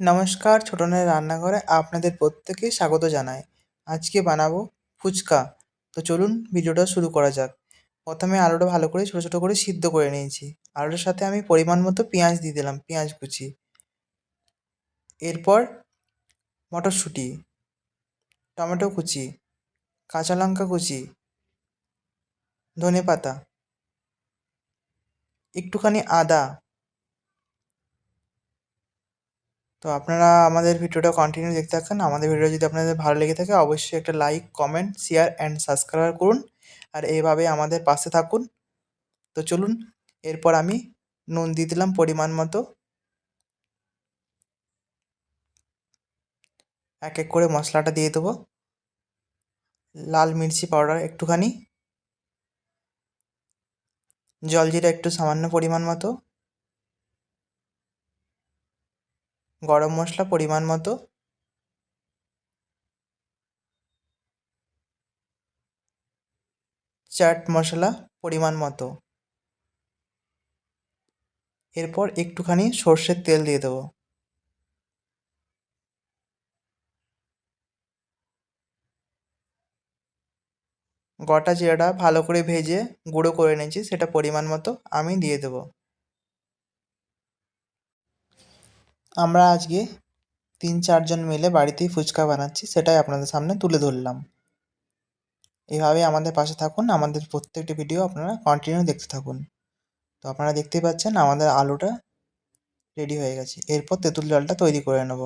নমস্কার ছোটনের রান্নাঘরে আপনাদের প্রত্যেকে স্বাগত জানাই। আজকে বানাবো ফুচকা। তো চলুন ভিডিওটা শুরু করা যাক। প্রথমে আলুটা ভালো করে, ছোটো ছোটো করে সিদ্ধ করে নিয়েছি। আলুটার সাথে আমি পরিমাণ মতো পেঁয়াজ দিয়ে দিলাম, পেঁয়াজ কুচি। এরপর মটরশুঁটি, টমেটো কুচি, কাঁচা লঙ্কা কুচি ধনে পাতা একটুখানি আদা তো আপনারা আমাদের ভিডিওটা কন্টিনিউ দেখতে থাকুন। আমাদের ভিডিও যদি আপনাদের ভালো লেগে থাকে, অবশ্যই একটা like comment share and subscribe করুন। আর এইভাবে আমাদের পাশে থাকুন। তো চলুন, এরপর আমি নুন দিয়ে দিলাম পরিমাণ মতো। এক এক করে মশলাটা দিয়ে দেবো। লাল মির্চি পাউডার একটুখানি। জলজিরা একটু সামান্য পরিমাণ মতো। গরম মশলা পরিমাণ মতো। চাট মশলা পরিমাণ মতো। এরপর একটুখানি সর্ষের তেল দিয়ে দেবো। গোটা জিরাটা ভালো করে ভেজে গুঁড়ো করে নিয়েছি, সেটা পরিমাণ মতো আমি দিয়ে দেবো। আমরা আজকে তিন চারজন মিলে বাড়িতেই ফুচকা বানাচ্ছি, সেটাই আপনাদের সামনে তুলে ধরলাম। এভাবে আমাদের পাশে থাকুন, আমাদের প্রত্যেকটি ভিডিও আপনারা কন্টিনিউ দেখতে থাকুন। তো আপনারা দেখতেই পাচ্ছেন, আমাদের আলুটা রেডি হয়ে গেছে। এরপর তেঁতুল জলটা তৈরি করে নেব।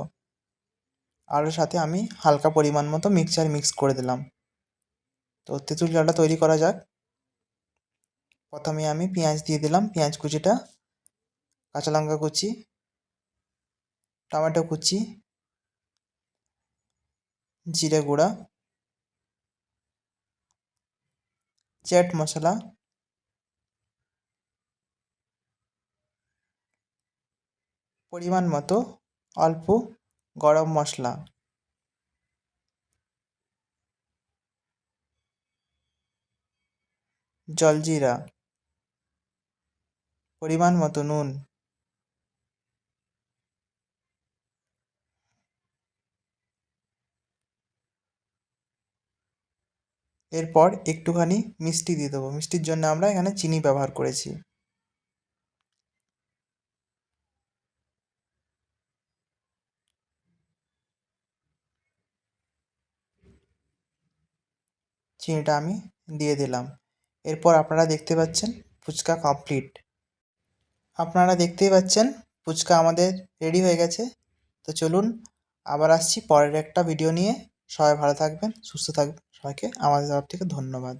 আলুর সাথে আমি হালকা পরিমাণ মতো মিক্সচার মিক্স করে দিলাম। তো তেঁতুল জলটা তৈরি করা যাক। প্রথমে আমি পেঁয়াজ দিয়ে দিলাম। পেঁয়াজ কুচিটা, কাঁচা লঙ্কা কুচি টমেটো কুচি, জিরে গুঁড়া, চ্যাট মশলা, পরিমাণ মতো অল্প গরম মশলা। জলজিরা, পরিমাণ মতো নুন। এরপর একটুখানি মিষ্টি দিয়ে দেবো। মিষ্টির জন্য আমরা এখানে চিনি ব্যবহার করেছি। চিনিটা আমি দিয়ে দিলাম। এরপর আপনারা দেখতে পাচ্ছেন ফুচকা কমপ্লিট আপনারা দেখতেই পাচ্ছেন ফুচকা আমাদের রেডি হয়ে গেছে। তো চলুন, আবার আসছি পরের একটা ভিডিও নিয়ে। সবাই ভালো থাকবেন, সুস্থ থাকবেন। সবাইকে আমাদের তরফ থেকে ধন্যবাদ।